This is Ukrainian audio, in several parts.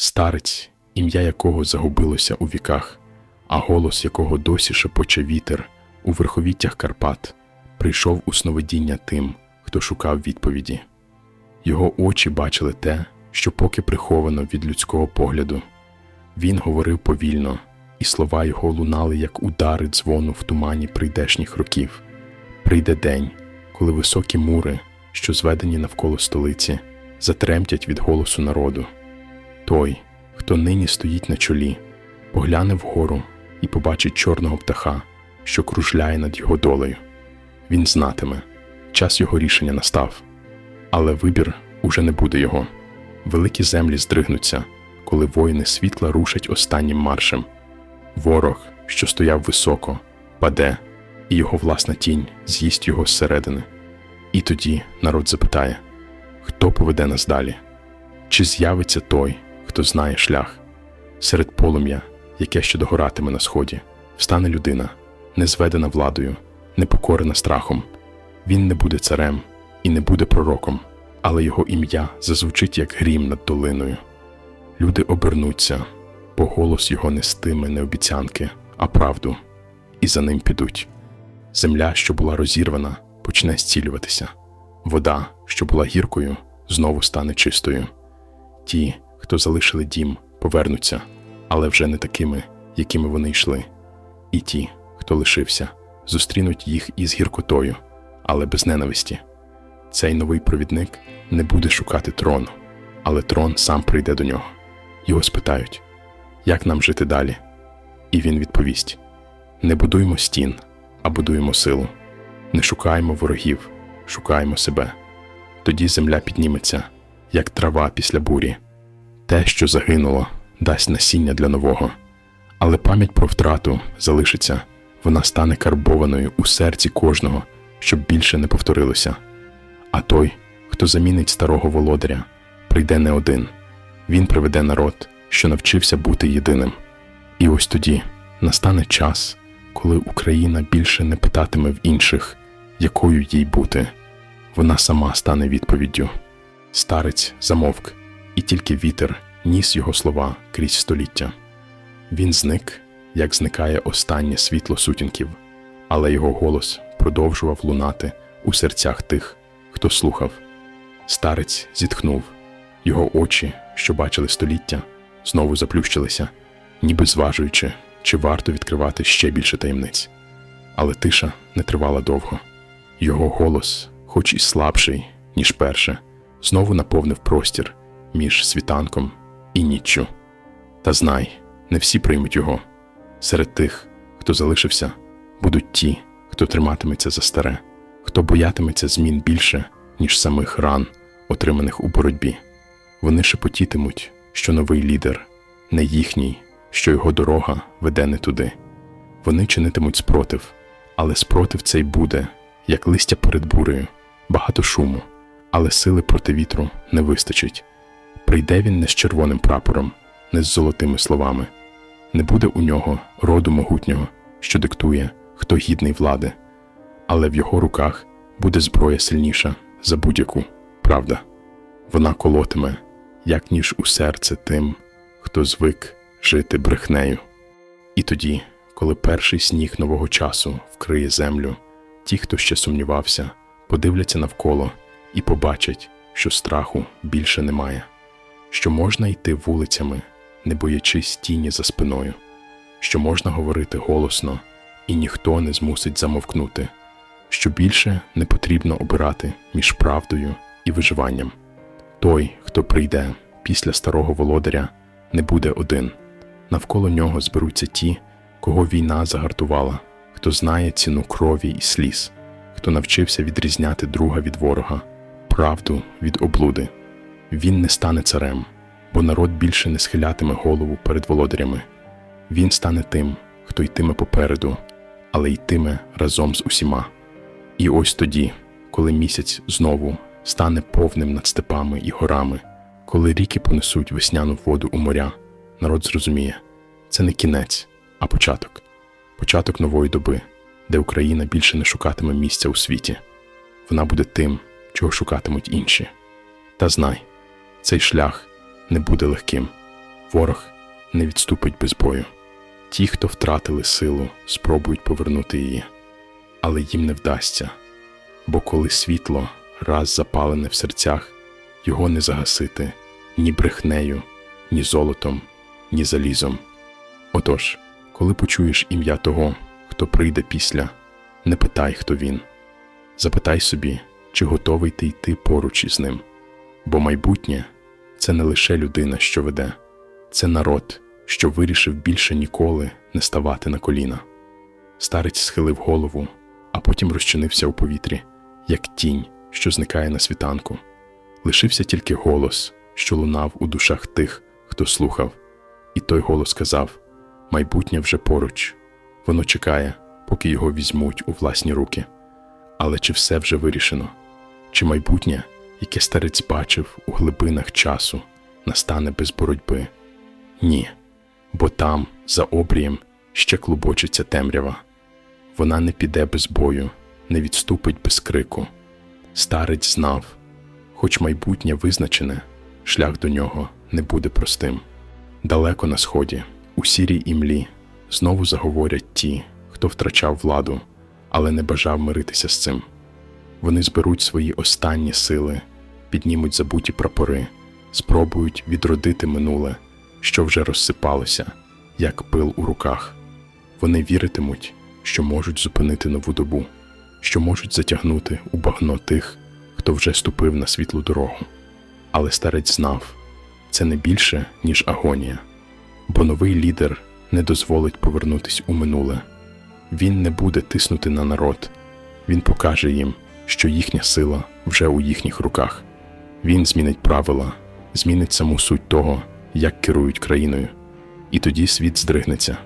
старець, ім'я якого загубилося у віках, а голос якого досі шепоче вітер у верховіттях Карпат, прийшов у сновидіння тим, хто шукав відповіді. Його очі бачили те, що поки приховано від людського погляду. Він говорив повільно, і слова його лунали, як удари дзвону в тумані прийдешніх років. Прийде день, коли високі мури, що зведені навколо столиці, затремтять від голосу народу. Той, хто нині стоїть на чолі, погляне вгору і побачить чорного птаха, що кружляє над його долею. Він знатиме, час його рішення настав, але вибір уже не буде його. Великі землі здригнуться, коли воїни світла рушать останнім маршем. Ворог, що стояв високо, паде, і його власна тінь з'їсть його зсередини. І тоді народ запитає, хто поведе нас далі? Чи з'явиться той, хто знає шлях? Серед полум'я, яке ще догоратиме на сході, встане людина, не зведена владою, не покорена страхом. Він не буде царем і не буде пророком, але його ім'я зазвучить як грім над долиною. Люди обернуться, бо голос його нестиме не обіцянки, а правду, і за ним підуть. Земля, що була розірвана, почне зцілюватися. Вода, що була гіркою, знову стане чистою. Ті, хто залишили дім, повернуться, але вже не такими, якими вони йшли. І ті, хто лишився, зустрінуть їх із гіркотою, але без ненависті. Цей новий провідник не буде шукати трону, але трон сам прийде до нього. Його спитають, як нам жити далі? І він відповість: не будуємо стін, а будуємо силу. Не шукаємо ворогів, шукаємо себе. Тоді земля підніметься, як трава після бурі. Те, що загинуло, дасть насіння для нового. Але пам'ять про втрату залишиться, вона стане карбованою у серці кожного, щоб більше не повторилося. А той, хто замінить старого володаря, прийде не один. Він приведе народ, що навчився бути єдиним. І ось тоді настане час, коли Україна більше не питатиме в інших, якою їй бути. Вона сама стане відповіддю. Старець замовк, і тільки вітер ніс його слова крізь століття. Він зник, як зникає останнє світло сутінків, але його голос продовжував лунати у серцях тих, хто слухав. Старець зітхнув, його очі, що бачили століття, знову заплющилися, ніби зважуючи, чи варто відкривати ще більше таємниць. Але тиша не тривала довго. Його голос, хоч і слабший, ніж перше, знову наповнив простір між світанком і ніччю. Та знай, не всі приймуть його. Серед тих, хто залишився, будуть ті, хто триматиметься за старе, хто боятиметься змін більше, ніж самих ран, отриманих у боротьбі. Вони шепотітимуть, що новий лідер не їхній, що його дорога веде не туди. Вони чинитимуть спротив, але спротив цей буде, як листя перед бурею, багато шуму, але сили проти вітру не вистачить. Прийде він не з червоним прапором, не з золотими словами. Не буде у нього роду могутнього, що диктує, хто гідний влади, але в його руках буде зброя сильніша за будь-яку правда. Вона колотиме, як ніж у серце тим, хто звик жити брехнею. І тоді, коли перший сніг нового часу вкриє землю, ті, хто ще сумнівався, подивляться навколо і побачать, що страху більше немає, що можна йти вулицями, не боячись тіні за спиною, що можна говорити голосно, і ніхто не змусить замовкнути, що більше не потрібно обирати між правдою і виживанням. Той, хто прийде після старого володаря, не буде один. Навколо нього зберуться ті, кого війна загартувала, хто знає ціну крові і сліз, хто навчився відрізняти друга від ворога, правду від облуди. Він не стане царем, бо народ більше не схилятиме голову перед володарями. Він стане тим, хто йтиме попереду, але йтиме разом з усіма. І ось тоді, коли місяць знову стане повним над степами і горами, коли ріки понесуть весняну воду у моря, народ зрозуміє це не кінець, а початок початок нової доби, де Україна більше не шукатиме місця у світі. Вона буде тим, чого шукатимуть інші. Та знай, цей шлях не буде легким. Ворог не відступить без бою. Ті, хто втратили силу, спробують повернути її, але їм не вдасться, бо коли світло раз запалене в серцях, його не загасити ні брехнею, ні золотом, ні залізом. Отож, коли почуєш ім'я того, хто прийде після, не питай, хто він. Запитай собі, чи готовий ти йти поруч із ним. Бо майбутнє це не лише людина, що веде, це народ, що вирішив більше ніколи не ставати на коліна. Старець схилив голову, а потім розчинився у повітрі, як тінь, що зникає на світанку. Лишився тільки голос, що лунав у душах тих, хто слухав, і той голос сказав: майбутнє вже поруч, воно чекає, поки його візьмуть у власні руки. Але чи все вже вирішено? Чи майбутнє, яке старець бачив у глибинах часу, настане без боротьби? Ні, бо там, за обрієм, ще клубочиться темрява. Вона не піде без бою, не відступить без крику. Старець знав, хоч майбутнє визначене, шлях до нього не буде простим. Далеко на сході, у сірій імлі, знову заговорять ті, хто втрачав владу, але не бажав миритися з цим. Вони зберуть свої останні сили, піднімуть забуті прапори, спробують відродити минуле, що вже розсипалося, як пил у руках. Вони віритимуть, що можуть зупинити нову добу, що можуть затягнути у багно тих, хто вже ступив на світлу дорогу. Але старець знав, це не більше, ніж агонія, бо новий лідер не дозволить повернутись у минуле. Він не буде тиснути на народ, він покаже їм, що їхня сила вже у їхніх руках. Він змінить правила, змінить саму суть того, як керують країною. І тоді світ здригнеться,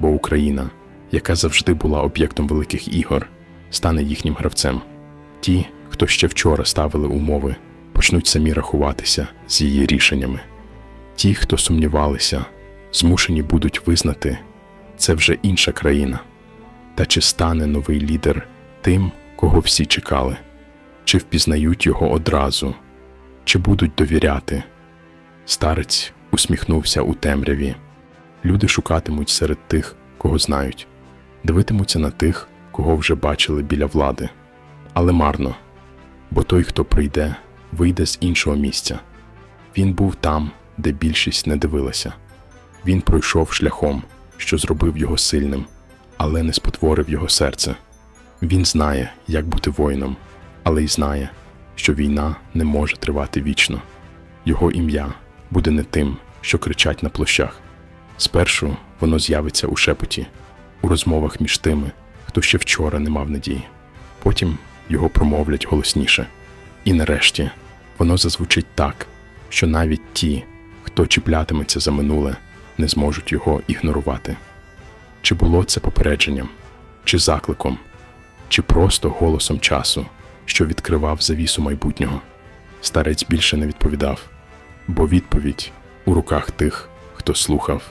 бо Україна, яка завжди була об'єктом великих ігор, стане їхнім гравцем. Ті, хто ще вчора ставили умови, почнуть самі рахуватися з її рішеннями. Ті, хто сумнівалися, змушені будуть визнати, це вже інша країна. Та чи стане новий лідер тим, кого всі чекали? Чи впізнають його одразу, чи будуть довіряти? Старець усміхнувся у темряві. Люди шукатимуть серед тих, кого знають, дивитимуться на тих, кого вже бачили біля влади. Але марно, бо той, хто прийде, вийде з іншого місця. Він був там, де більшість не дивилася. Він пройшов шляхом, що зробив його сильним, але не спотворив його серце. Він знає, як бути воїном, але й знає, що війна не може тривати вічно. Його ім'я буде не тим, що кричать на площах. Спершу воно з'явиться у шепоті, у розмовах між тими, хто ще вчора не мав надії. Потім його промовлять голосніше. І нарешті воно зазвучить так, що навіть ті, хто чіплятиметься за минуле, не зможуть його ігнорувати. Чи було це попередженням, чи закликом, чи просто голосом часу, що відкривав завісу майбутнього? Старець більше не відповідав, бо відповідь у руках тих, хто слухав